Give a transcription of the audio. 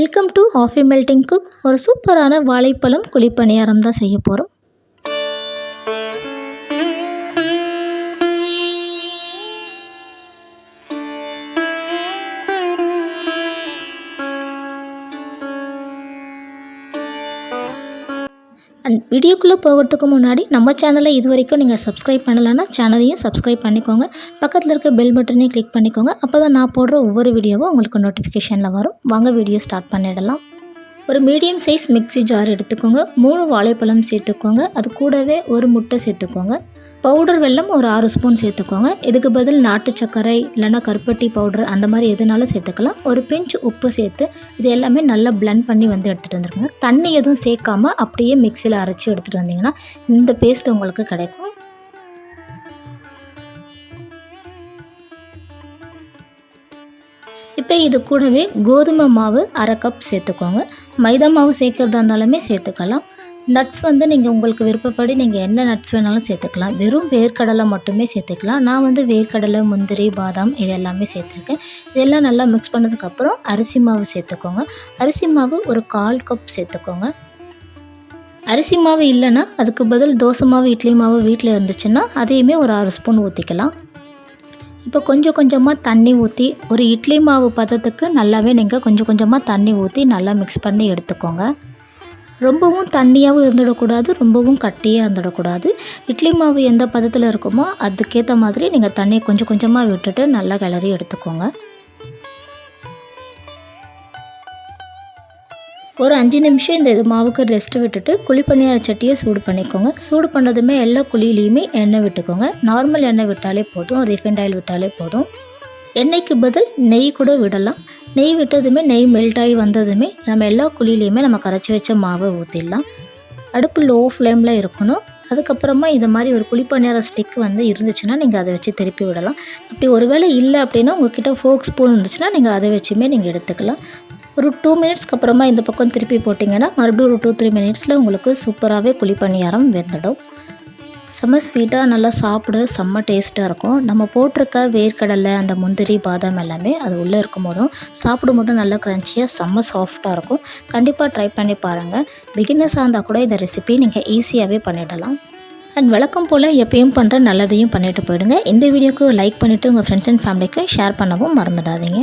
Welcome to happy melting cook ஒரு சூப்பரான வாழைப்பழம் குழிப்பணியாரம் தான் செய்ய போகிறோம் அண்ட் வீடியோக்குள்ளே போகிறதுக்கு முன்னாடி நம்ம சேனலை இது வரைக்கும் நீங்கள் சப்ஸ்கிரைப் பண்ணலைன்னா சேனலையும் சப்ஸ்கிரைப் பண்ணிக்கோங்க. பக்கத்தில் இருக்க பெல் பட்டனையும் கிளிக் பண்ணிக்கோங்க. அப்போ தான் நான் போடுற ஒவ்வொரு வீடியோவும் உங்களுக்கு நோட்டிஃபிகேஷனில் வரும். வாங்க வீடியோ ஸ்டார்ட் பண்ணிடலாம். ஒரு மீடியம் சைஸ் மிக்ஸி ஜார் எடுத்துக்கோங்க. மூணு வாழைப்பழம் சேர்த்துக்கோங்க. அது கூடவே ஒரு முட்டை சேர்த்துக்கோங்க. பவுடர் வெல்லம் ஒரு ஆறு ஸ்பூன் சேர்த்துக்கோங்க. இதுக்கு பதில் நாட்டு சர்க்கரை இல்லைன்னா கருப்பட்டி பவுடர் அந்த மாதிரி எதுனாலும் சேர்த்துக்கலாம். ஒரு பிஞ்ச் உப்பு சேர்த்து இது எல்லாமே நல்லா பிளெண்ட் பண்ணி வந்து எடுத்துகிட்டு வந்துருக்கோங்க தண்ணி எதுவும் சேர்க்காம அப்படியே மிக்சியில் அரைச்சி எடுத்துகிட்டு வந்தீங்கன்னா இந்த பேஸ்ட் உங்களுக்கு கிடைக்கும். இப்போ இது கூடவே கோதுமை மாவு அரை கப் சேர்த்துக்கோங்க. மைதா மாவு சேர்க்குறதா இருந்தாலுமே சேர்த்துக்கலாம். நட்ஸ் வந்து நீங்கள் உங்களுக்கு விருப்பப்படி நீங்கள் என்ன நட்ஸ் வேணாலும் சேர்த்துக்கலாம். வெறும் வேர்க்கடலை மட்டுமே சேர்த்துக்கலாம். நான் வந்து வேர்க்கடலை முந்திரி பாதாம் இது எல்லாமே சேர்த்துருக்கேன். இதெல்லாம் நல்லா மிக்ஸ் பண்ணதுக்கப்புறம் அரிசி மாவு சேர்த்துக்கோங்க. அரிசி மாவு ஒரு கால் கப் சேர்த்துக்கோங்க. அரிசி மாவு இல்லைன்னா அதுக்கு பதில் தோசை மாவு இட்லி மாவு வீட்டில் இருந்துச்சுன்னா அதையுமே ஒரு ஆறு ஸ்பூன் ஊற்றிக்கலாம் இப்போ கொஞ்சம் கொஞ்சமாக தண்ணி ஊற்றி ஒரு இட்லி மாவு பதத்துக்கு நல்லாவே நீங்கள் கொஞ்சம் கொஞ்சமாக தண்ணி ஊற்றி நல்லா மிக்ஸ் பண்ணி எடுத்துக்கோங்க. ரொம்பவும் தண்ணியாகவும் இருந்துடக்கூடாது ரொம்பவும் கட்டியாக இருந்துடக்கூடாது. இட்லி மாவு எந்த பதத்தில் இருக்குமோ அதுக்கேற்ற மாதிரி நீங்கள் தண்ணியை கொஞ்சம் கொஞ்சமாக விட்டுட்டு நல்லா கிளறி எடுத்துக்கோங்க. ஒரு அஞ்சு நிமிஷம் இந்த இது மாவுக்கு ரெஸ்ட் விட்டுட்டு குழிப்பணியார சட்டியை சூடு பண்ணிக்கோங்க. சூடு பண்ணதுமே எல்லா குழியிலையுமே எண்ணெய் விட்டுக்கோங்க. நார்மல் எண்ணெய் விட்டாலே போதும். ரீஃபைண்ட் ஆயில் விட்டாலே போதும். எண்ணெய்க்கு பதில் நெய் கூட விடலாம். நெய் விட்டதுமே நெய் மெல்ட் ஆகி வந்ததுமே நம்ம எல்லா குழியிலையுமே நம்ம கரைச்சி வச்ச மாவை ஊற்றிடலாம் அடுப்பு லோ ஃப்ளேமில் இருக்கணும். அதுக்கப்புறமா இந்த மாதிரி ஒரு குழிப்பணியார ஸ்டிக் வந்து இருந்துச்சுன்னா நீங்கள் அதை வச்சு திருப்பி விடலாம். அப்படி ஒருவேளை இல்லை அப்படின்னா உங்ககிட்ட ஃபோக் ஸ்பூன் இருந்துச்சுன்னா நீங்கள் அதை வச்சுமே நீங்கள் எடுத்துக்கலாம். ஒரு டூ மினிட்ஸ்க்கு அப்புறமா இந்த பக்கம் திருப்பி போட்டிங்கன்னா மறுபடியும் ஒரு டூ த்ரீ மினிட்ஸில் உங்களுக்கு சூப்பராகவே குழிப்பணியாரம் வெந்துடும். செம்ம ஸ்வீட்டாக நல்லா சாப்பிட செம்ம டேஸ்ட்டாக இருக்கும். நம்ம போட்டிருக்க வேர்க்கடலை அந்த முந்திரி பாதாம் எல்லாமே அது உள்ளே இருக்கும் போதும் சாப்பிடும் போதும் நல்லா க்ரன்ச்சியாக செம்ம சாஃப்டாக இருக்கும். கண்டிப்பாக ட்ரை பண்ணி பாருங்கள் பிகினர்ஸாக இருந்தால் கூட இந்த ரெசிபி நீங்கள் ஈஸியாகவே பண்ணிடலாம். அண்ட் வழக்கம் போல் எப்பயும் பண்ணுற நல்லதையும் பண்ணிட்டு போயிடுங்க. இந்த வீடியோக்கு லைக் பண்ணிவிட்டு உங்கள் ஃப்ரெண்ட்ஸ் அண்ட் ஃபேமிலிக்கு ஷேர் பண்ணவும் மறந்துடாதீங்க.